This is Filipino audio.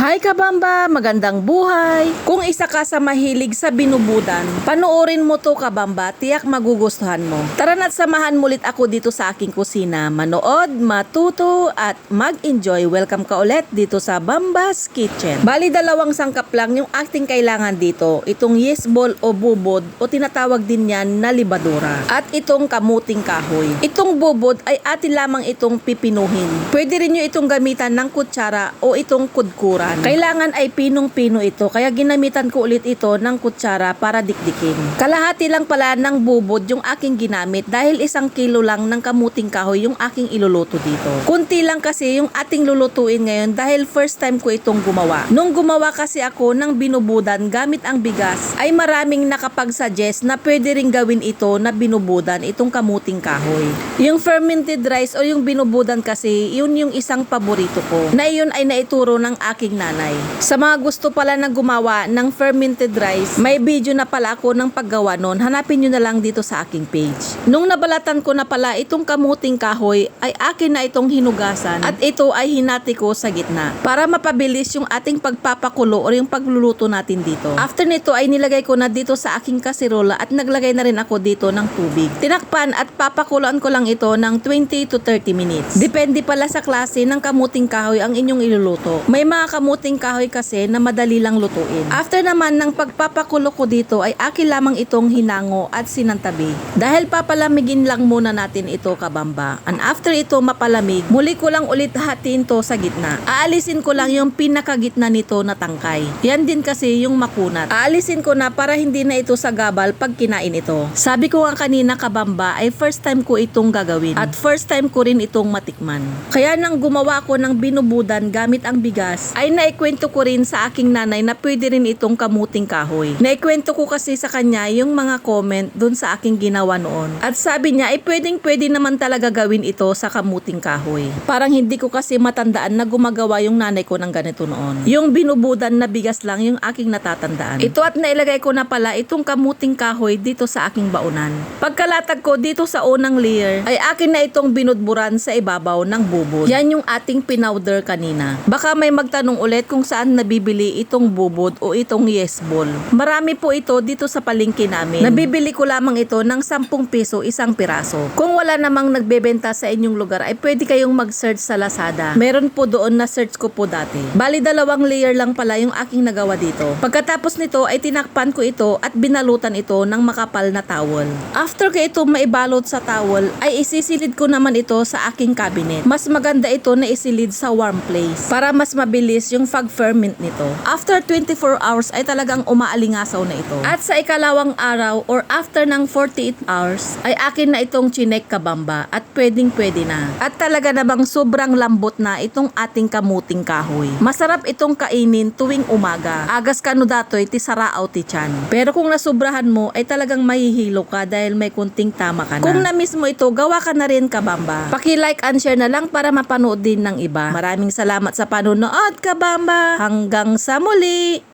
Hi Kabamba! Magandang buhay! Kung isa ka sa mahilig sa binubudan, panoorin mo to Kabamba, tiyak magugustuhan mo. Tara na't samahan mulit ako dito sa aking kusina. Manood, matuto, at mag-enjoy. Welcome ka ulit dito sa Bamba's Kitchen. Bali dalawang sangkap lang yung acting kailangan dito. Itong yes ball o bubod o tinatawag din yan na libadura. At itong kamuting kahoy. Itong bubod ay atin lamang itong pipinuhin. Pwede rin nyo itong gamitan ng kutsara o itong kudkuran. Kailangan ay pinong-pino ito kaya ginamitan ko ulit ito ng kutsara para dikdikin. Kalahati lang pala ng bubod yung aking ginamit dahil isang kilo lang ng kamuting kahoy yung aking iluluto dito. Kunti lang kasi yung ating lulutuin ngayon dahil first time ko itong gumawa. Nung gumawa kasi ako ng binubudan gamit ang bigas ay maraming nakapag-suggest na pwede ring gawin ito na binubudan itong kamuting kahoy. Yung fermented rice o yung binubudan kasi yun yung isang paborito ko na yun ay naituro ng aking nanay. Sa mga gusto pala na gumawa ng fermented rice, may video na pala ako ng paggawa nun. Hanapin nyo na lang dito sa aking page. Nung nabalatan ko na pala itong kamuting kahoy, ay akin na itong hinugasan at ito ay hinati ko sa gitna para mapabilis yung ating pagpapakulo o yung pagluluto natin dito. After nito ay nilagay ko na dito sa aking kasirola at naglagay na rin ako dito ng tubig. Tinakpan at papakuloan ko lang ito ng 20 to 30 minutes. Depende pala sa klase ng kamuting kahoy ang inyong iluluto. May mga kamuting kahoy kasi na madali lang lutuin. After naman ng pagpapakulo ko dito ay akin lamang itong hinango at sinantabi. Dahil papalamigin lang muna natin ito kabamba. And after ito mapalamig, muli ko lang ulit hatiin to sa gitna. Aalisin ko lang yung pinakagitna nito na tangkay. Yan din kasi yung makunat. Aalisin ko na para hindi na ito sagabal pag kinain ito. Sabi ko nga kanina kabamba ay first time ko itong gagawin. At first time ko rin itong matikman. Kaya nang gumawa ko ng binubudan gamit ang bigas, ay naikwento ko rin sa aking nanay na pwede rin itong kamuting kahoy. Naikwento ko kasi sa kanya yung mga comment dun sa aking ginawa noon. At sabi niya ay pwedeng pwede naman talaga gawin ito sa kamuting kahoy. Parang hindi ko kasi matandaan na gumagawa yung nanay ko ng ganito noon. Yung binubudan na bigas lang yung aking natatandaan. Ito at nailagay ko na pala itong kamuting kahoy dito sa aking baunan. Pagkalatag ko dito sa unang layer ay akin na itong binudburan sa ibabaw ng bubod. Yan yung ating pinowder kanina. Baka may magtanong ulit kung saan nabibili itong bubod o itong yes ball. Marami po ito dito sa palengke namin. Nabibili ko lamang ito ng 10 piso isang piraso. Kung wala namang nagbebenta sa inyong lugar ay pwede kayong mag-search sa Lazada. Meron po doon na search ko po dati. Bali dalawang layer lang pala yung aking nagawa dito. Pagkatapos nito ay tinakpan ko ito at binalutan ito ng makapal na towel. After ko ito maibalot sa towel ay isisilid ko naman ito sa aking cabinet. Mas maganda ito na isilid sa warm place para mas mabilis yung pag-ferment nito. After 24 hours ay talagang umaalingasaw na ito. At sa ikalawang araw or after ng 48 hours ay akin na itong chinek kabamba at pwedeng pwede na. At talaga namang sobrang lambot na itong ating kamuting kahoy. Masarap itong kainin tuwing umaga. Agas kano datoy ti saraaw ti tiyan. Pero kung nasubrahan mo ay talagang mahihilo ka dahil may kunting tama ka na. Kung na-miss mo ito, gawa ka na rin kabamba. Paki-like and share na lang para mapanood din ng iba. Maraming salamat sa panonood kabamba. Hanggang sa muli!